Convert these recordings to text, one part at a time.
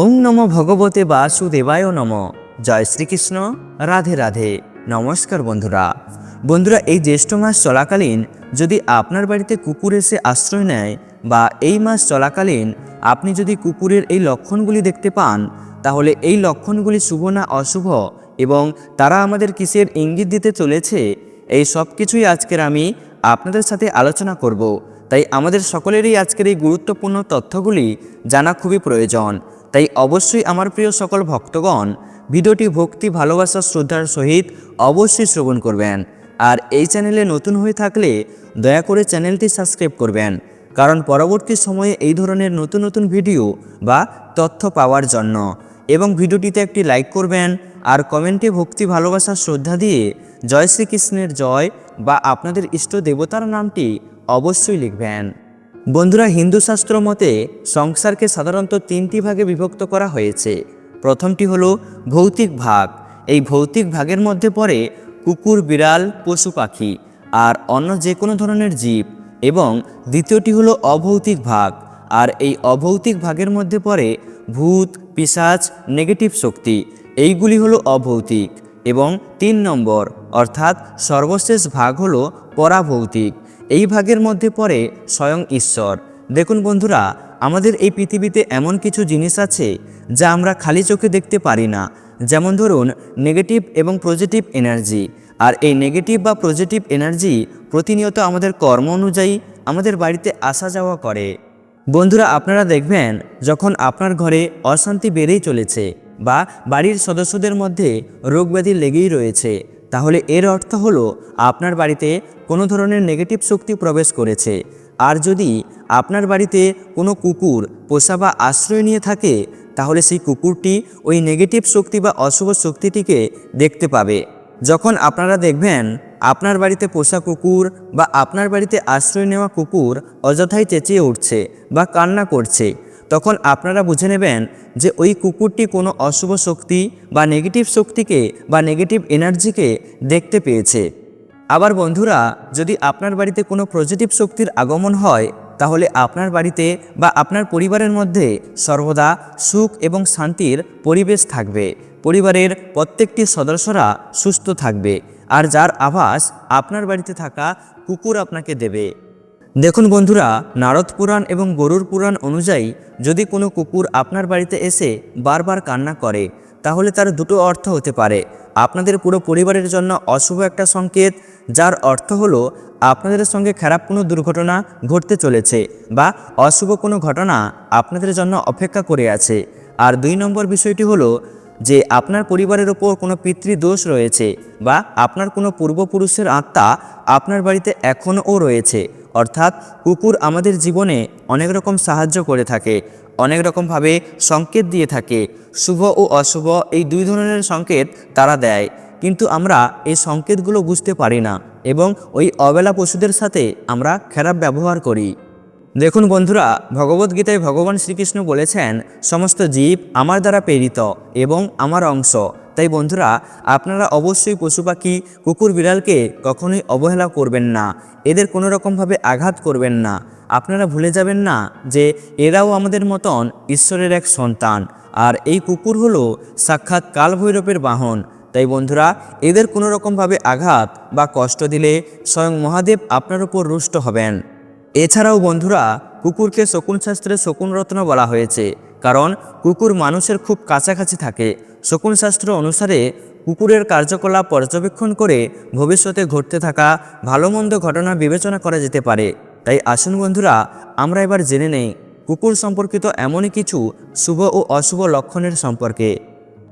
ওং নম ভগবতে বাসুদেবায় নম। জয় শ্রীকৃষ্ণ। রাধে রাধে। নমস্কার বন্ধুরা। বন্ধুরা, এই জ্যৈষ্ঠ মাস চলাকালীন যদি আপনার বাড়িতে কুকুর এসে আশ্রয় নেয় বা এই মাস চলাকালীন আপনি যদি কুকুরের এই লক্ষণগুলি দেখতে পান, তাহলে এই লক্ষণগুলি শুভ না অশুভ এবং তারা আমাদের কিসের ইঙ্গিত দিতে চলেছে, এই সব কিছুই আজকের আমি আপনাদের সাথে আলোচনা করব। তাই আমাদের সকলেরই আজকের এই গুরুত্বপূর্ণ তথ্যগুলি জানা খুবই প্রয়োজন। তাই অবশ্যই আমার প্রিয় সকল ভক্তগণ, ভিডিওটি ভক্তি, ভালোবাসা, শ্রদ্ধার সহিত অবশ্যই শ্রবণ করবেন। আর এই চ্যানেলে নতুন হয়ে থাকলে দয়া করে চ্যানেলটি সাবস্ক্রাইব করবেন। কারণ পরবর্তী সময়ে এই ধরনের নতুন নতুন ভিডিও বা তথ্য পাওয়ার জন্য। এবং ভিডিওটিতে একটি লাইক করবেন আর কমেন্টে ভক্তি, ভালোবাসা, শ্রদ্ধা দিয়ে জয় শ্রীকৃষ্ণের জয় বা আপনাদের ইষ্ট দেবতার নামটি অবশ্যই লিখবেন। বন্ধুরা, হিন্দু শাস্ত্র মতে সংসারকে সাধারণত তিনটি ভাগে বিভক্ত করা হয়েছে। প্রথমটি হলো ভৌতিক ভাগ। এই ভৌতিক ভাগের মধ্যে পড়ে কুকুর, বিড়াল, পশু পাখি আর অন্য যে কোনো ধরনের জীব এবং দ্বিতীয়টি হলো অভৌতিক ভাগ। আর এই অভৌতিক ভাগের মধ্যে পড়ে ভূত পিশাচ নেগেটিভ শক্তি, এইগুলি হলো অভৌতিক এবং তিন নম্বর, অর্থাৎ সর্বশেষ ভাগ হলো পরাভৌতিক। এই ভাগের মধ্যে পড়ে স্বয়ং ঈশ্বর। দেখুন বন্ধুরা, আমাদের এই পৃথিবীতে এমন কিছু জিনিস আছে যা আমরা খালি চোখে দেখতে পারি না। যেমন ধরুন নেগেটিভ এবং পজিটিভ এনার্জি আর এই নেগেটিভ বা পজিটিভ এনার্জি প্রতিনিয়ত আমাদের কর্ম অনুযায়ী আমাদের বাড়িতে আসা যাওয়া করে। বন্ধুরা, আপনারা দেখবেন, যখন আপনার ঘরে অশান্তি বেড়েই চলেছে বা বাড়ির সদস্যদের মধ্যে রোগব্যাধি লেগেই রয়েছে তাহলে এর অর্থ হলো আপনার বাড়িতে কোনো ধরনের নেগেটিভ শক্তি প্রবেশ করেছে। আর যদি আপনার বাড়িতে কোনো কুকুর, পোষা বা আশ্রয় নিয়ে থাকে, তাহলে সেই কুকুরটি ওই নেগেটিভ শক্তি বা অশুভ শক্তিটিকে দেখতে পাবে। যখন আপনারা দেখবেন আপনার বাড়িতে পোষা কুকুর বা আপনার বাড়িতে আশ্রয় নেওয়া কুকুর অযথাই চেঁচিয়ে উঠছে বা কান্না করছে তখন আপনারা বুঝে নেবেন যে ওই কুকুরটি কোনো অশুভ শক্তি বা নেগেটিভ শক্তিকে বা নেগেটিভ এনার্জিকে দেখতে পেয়েছে। আবার বন্ধুরা, যদি আপনার বাড়িতে কোনো পজিটিভ শক্তির আগমন হয়, তাহলে আপনার বাড়িতে বা আপনার পরিবারের মধ্যে সর্বদা সুখ এবং শান্তির পরিবেশ থাকবে। পরিবারের প্রত্যেকটি সদস্যরা সুস্থ থাকবে। আর যার আভাস আপনার বাড়িতে থাকা কুকুর আপনাকে দেবে। দেখুন বন্ধুরা, নারদ পুরাণ এবং গরুর পুরাণ অনুযায়ী যদি কোনো কুকুর আপনার বাড়িতে এসে বারবার কান্না করে, তাহলে তার দুটো অর্থ হতে পারে। আপনাদের পুরো পরিবারের জন্য অশুভ একটা সংকেত, যার অর্থ হলো আপনাদের সঙ্গে খারাপ কোনো দুর্ঘটনা ঘটতে চলেছে বা অশুভ কোনো ঘটনা আপনাদের জন্য অপেক্ষা করে আছে। আর দুই নম্বর বিষয়টি হলো যে আপনার পরিবারের ওপর কোনো পিতৃদোষ রয়েছে বা আপনার কোনো পূর্বপুরুষের আত্মা আপনার বাড়িতে এখনও রয়েছে অর্থাৎ কুকুর আমাদের জীবনে অনেক রকম সাহায্য করে থাকে, অনেক রকমভাবে সংকেত দিয়ে থাকে, শুভ ও অশুভ এই দুই ধরনের সংকেত তারা দেয়। কিন্তু আমরা এই সংকেতগুলো বুঝতে পারি না এবং ওই অবেলা পশুদের সাথে আমরা খারাপ ব্যবহার করি। দেখুন বন্ধুরা ভগবদ্গীতায় ভগবান শ্রীকৃষ্ণ বলেছেন, সমস্ত জীব আমার দ্বারা প্রেরিত এবং আমার অংশ। তাই বন্ধুরা, আপনারা অবশ্যই পশু পাখি, কুকুর, বিড়ালকে কখনোই অবহেলা করবেন না। এদের কোনো রকমভাবে আঘাত করবেন না। আপনারা ভুলে যাবেন না যে এরাও আমাদের মতন ঈশ্বরের এক সন্তান। আর এই কুকুর হলো সাক্ষাৎ কালভৈরবের বাহন। তাই বন্ধুরা, এদের কোনো রকমভাবে আঘাত বা কষ্ট দিলে স্বয়ং মহাদেব আপনার উপর রুষ্ট হবেন। এছাড়াও বন্ধুরা, কুকুরকে শকুন শাস্ত্রে শকুন রত্ন বলা হয়েছে। কারণ কুকুর মানুষের খুব কাছাকাছি থাকে। শকুন শাস্ত্র অনুসারে কুকুরের কার্যকলাপ পর্যবেক্ষণ করে ভবিষ্যতে ঘটতে থাকা ভালো মন্দ ঘটনা বিবেচনা করা যেতে পারে। তাই আসুন বন্ধুরা, আমরা এবার জেনে নেই কুকুর সম্পর্কিত এমনই কিছু শুভ ও অশুভ লক্ষণের সম্পর্কে।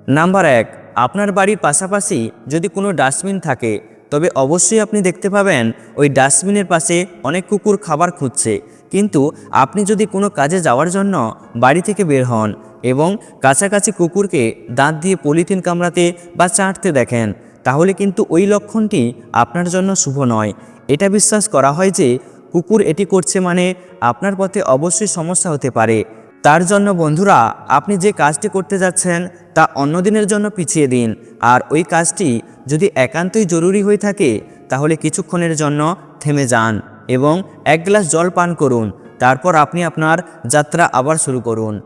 নাম্বার এক, আপনার বাড়ির পাশাপাশি যদি কোনো ডাস্টবিন থাকে, তবে অবশ্যই আপনি দেখতে পাবেন ওই ডাস্টবিনের পাশে অনেক কুকুর খাবার খুঁজছে। কিন্তু আপনি যদি কোনো কাজে যাওয়ার জন্য বাড়ি থেকে বের হন এবং কাছাকাছি কুকুরকে দাঁত দিয়ে পলিথিন কামড়াতে বা চাটতে দেখেন, তাহলে কিন্তু ওই লক্ষণটি আপনার জন্য শুভ নয়। এটা বিশ্বাস করা হয় যে কুকুর এটি করছে মানে আপনার পথে অবশ্যই সমস্যা হতে পারে। তার জন্য বন্ধুরা, আপনি যে কাজটি করতে যাচ্ছেন তা অন্য দিনের জন্য পিছিয়ে দিন। আর ওই কাজটি যদি একান্তই জরুরি হয়ে থাকে, তাহলে কিছুক্ষণের জন্য থেমে যান। এবং এক গ্লাস জল পান করুন, তারপর আপনি আপনার যাত্রা আবার শুরু করুন।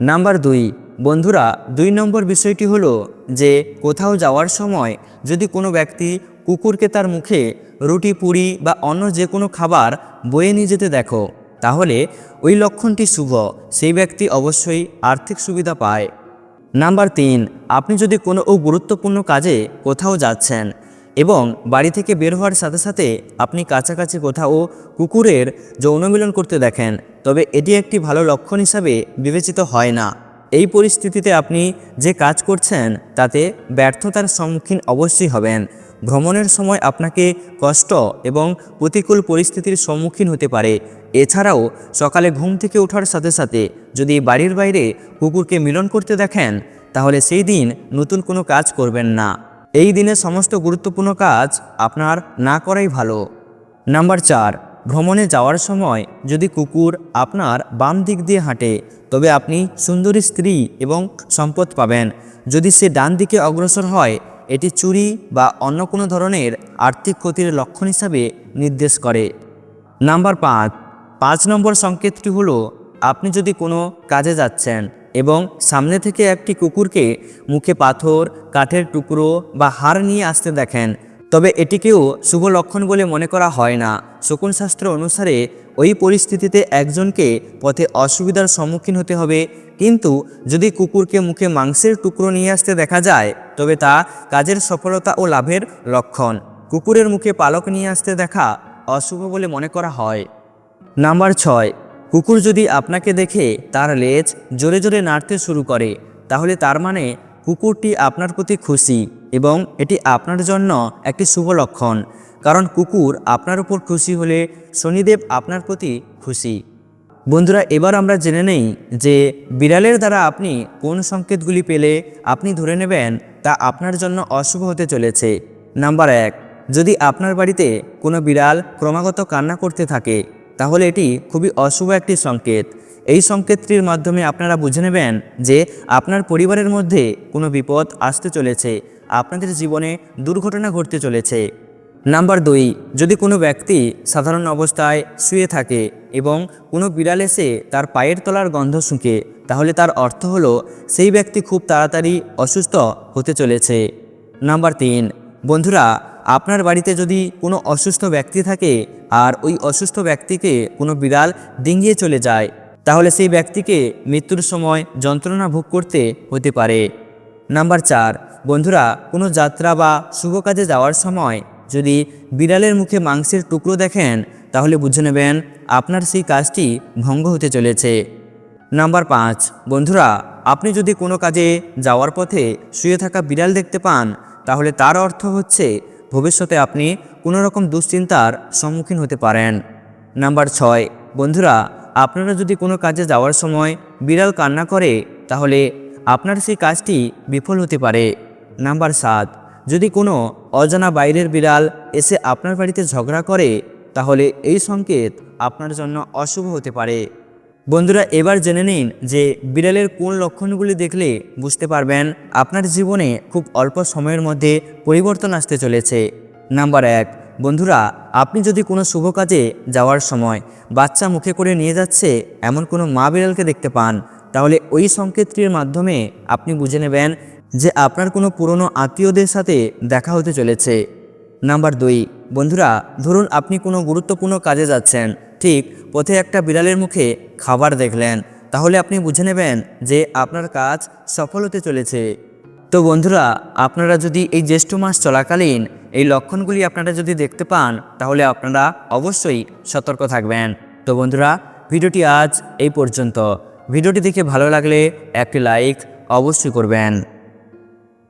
নাম্বার দুই, বন্ধুরা, দুই নম্বর বিষয়টি হলো যে কোথাও যাওয়ার সময় যদি কোনো ব্যক্তি কুকুরকে তার মুখে রুটি, পুরি বা অন্য যে কোনো খাবার বয়ে নিয়ে যেতে দেখো, তাহলে ওই লক্ষণটি শুভ, সেই ব্যক্তি অবশ্যই আর্থিক সুবিধা পায়। নাম্বার তিন, আপনি যদি কোনো ও গুরুত্বপূর্ণ কাজে কোথাও যাচ্ছেন এবং বাড়ি থেকে বের হওয়ার সাথে সাথে আপনি কাছাকাছি কোথাও কুকুরের যৌনমিলন করতে দেখেন, তবে এটি একটি ভালো লক্ষণ হিসাবে বিবেচিত হয় না। এই পরিস্থিতিতে আপনি যে কাজ করছেন, তাতে ব্যর্থতার সম্মুখীন অবশ্যই হবেন। ভ্রমণের সময় আপনাকে কষ্ট এবং প্রতিকূল পরিস্থিতির সম্মুখীন হতে পারে। এছাড়াও সকালে ঘুম থেকে ওঠার সাথে সাথে যদি বাড়ির বাইরে কুকুরকে মিলন করতে দেখেন, তাহলে সেই দিন নতুন কোনো কাজ করবেন না। এই দিনে সমস্ত গুরুত্বপূর্ণ কাজ আপনার না করাই ভালো। নাম্বার চার, ভ্রমণে যাওয়ার সময় যদি কুকুর আপনার বাম দিক দিয়ে হাঁটে, তবে আপনি সুন্দরী স্ত্রী এবং সম্পদ পাবেন। যদি সে ডান দিকে অগ্রসর হয়, এটি চুরি বা অন্য কোনো ধরনের আর্থিক ক্ষতির লক্ষণ হিসাবে নির্দেশ করে। নাম্বার পাঁচ পাঁচ নম্বর সংকেতটি হলো, আপনি যদি কোনো কাজে যাচ্ছেন এবং সামনে থেকে একটি কুকুরকে মুখে পাথর, কাঠের টুকরো বা হাড় নিয়ে আসতে দেখেন। তবে এটিকেও শুভ লক্ষণ বলে মনে করা হয় না। শকুন শাস্ত্র অনুসারে ওই পরিস্থিতিতে একজনকে পথে অসুবিধার সম্মুখীন হতে হবে। কিন্তু যদি কুকুরকে মুখে মাংসের টুকরো নিয়ে আসতে দেখা যায়, তবে তা কাজের সফলতা ও লাভের লক্ষণ। কুকুরের মুখে পালক নিয়ে আসতে দেখা অশুভ বলে মনে করা হয়। নাম্বার ছয় কুকুর যদি আপনাকে দেখে তার লেজ জোরে জোরে নাড়তে শুরু করে, তাহলে তার মানে কুকুরটি আপনার প্রতি খুশি এবং এটি আপনার জন্য একটি শুভ লক্ষণ। কারণ কুকুর আপনার উপর খুশি হলে শনিদেব আপনার প্রতি খুশি। বন্ধুরা, এবার আমরা জেনে নেই যে বিড়ালের দ্বারা আপনি কোন সংকেতগুলি পেলে আপনি ধরে নেবেন তা আপনার জন্য অশুভ হতে চলেছে। নাম্বার এক, যদি আপনার বাড়িতে কোনো বিড়াল ক্রমাগত কান্না করতে থাকে তাহলে এটি খুবই অশুভ একটি সংকেত। এই সংকেতটির মাধ্যমে আপনারা বুঝে নেবেন যে আপনার পরিবারের মধ্যে কোনো বিপদ আসতে চলেছে, আপনাদের জীবনে দুর্ঘটনা ঘটতে চলেছে। নাম্বার দুই, যদি কোনো ব্যক্তি সাধারণ অবস্থায় শুয়ে থাকে এবং কোনো বিড়াল এসে তার পায়ের তলার গন্ধ শুঁকে, তাহলে তার অর্থ হলো, সেই ব্যক্তি খুব তাড়াতাড়ি অসুস্থ হতে চলেছে। নাম্বার তিন বন্ধুরা, আপনার বাড়িতে যদি কোনো অসুস্থ ব্যক্তি থাকে আর ওই অসুস্থ ব্যক্তিকে কোনো বিড়াল ডিঙ্গিয়ে চলে যায়, তাহলে সেই ব্যক্তিকে মৃত্যুর সময় যন্ত্রণা ভোগ করতে হতে পারে। নাম্বার চার, বন্ধুরা, কোনো যাত্রা বা শুভ কাজে যাওয়ার সময় যদি বিড়ালের মুখে মাংসের টুকরো দেখেন, তাহলে বুঝে নেবেন আপনার সেই কাজটি ভঙ্গ হতে চলেছে। নাম্বার পাঁচ, বন্ধুরা, আপনি যদি কোনো কাজে যাওয়ার পথে শুয়ে থাকা বিড়াল দেখতে পান তাহলে তার অর্থ হচ্ছে, ভবিষ্যতে আপনি কোনো রকম দুশ্চিন্তার সম্মুখীন হতে পারেন। নাম্বার ছয়, বন্ধুরা, আপনারা যদি কোনো কাজে যাওয়ার সময় বিড়াল কান্না করে, তাহলে আপনার সেই কাজটি বিফল হতে পারে। নাম্বার সাত, যদি কোনো অজানা বাইরের বিড়াল এসে আপনার বাড়িতে ঝগড়া করে, তাহলে এই সংকেত আপনার জন্য অশুভ হতে পারে। বন্ধুরা, এবার জেনে নিন যে বিড়ালের কোন লক্ষণগুলি দেখলে বুঝতে পারবেন আপনার জীবনে খুব অল্প সময়ের মধ্যে পরিবর্তন আসতে চলেছে। নাম্বার এক, বন্ধুরা, আপনি যদি কোনো শুভ কাজে যাওয়ার সময় বাচ্চা মুখে করে নিয়ে যাচ্ছে এমন কোনো মা বিড়ালকে দেখতে পান, তাহলে ওই সংকেতটির মাধ্যমে আপনি বুঝে নেবেন যে আপনার কোনো পুরনো আত্মীয়দের সাথে দেখা হতে চলেছে। নাম্বার দুই, বন্ধুরা, ধরুন আপনি কোনো গুরুত্বপূর্ণ কাজে যাচ্ছেন ঠিক পথে একটা বিড়ালের মুখে খাবার দেখলেন। তাহলে আপনি বুঝে নেবেন যে আপনার কাজ সফল হতে চলেছে। তো বন্ধুরা, আপনারা যদি এই জ্যৈষ্ঠ মাস চলাকালীন এই লক্ষণগুলি আপনারা যদি দেখতে পান, তাহলে আপনারা অবশ্যই সতর্ক থাকবেন। তো বন্ধুরা, ভিডিওটি আজ এই পর্যন্ত। ভিডিওটি দেখে ভালো লাগলে একটি লাইক অবশ্যই করবেন।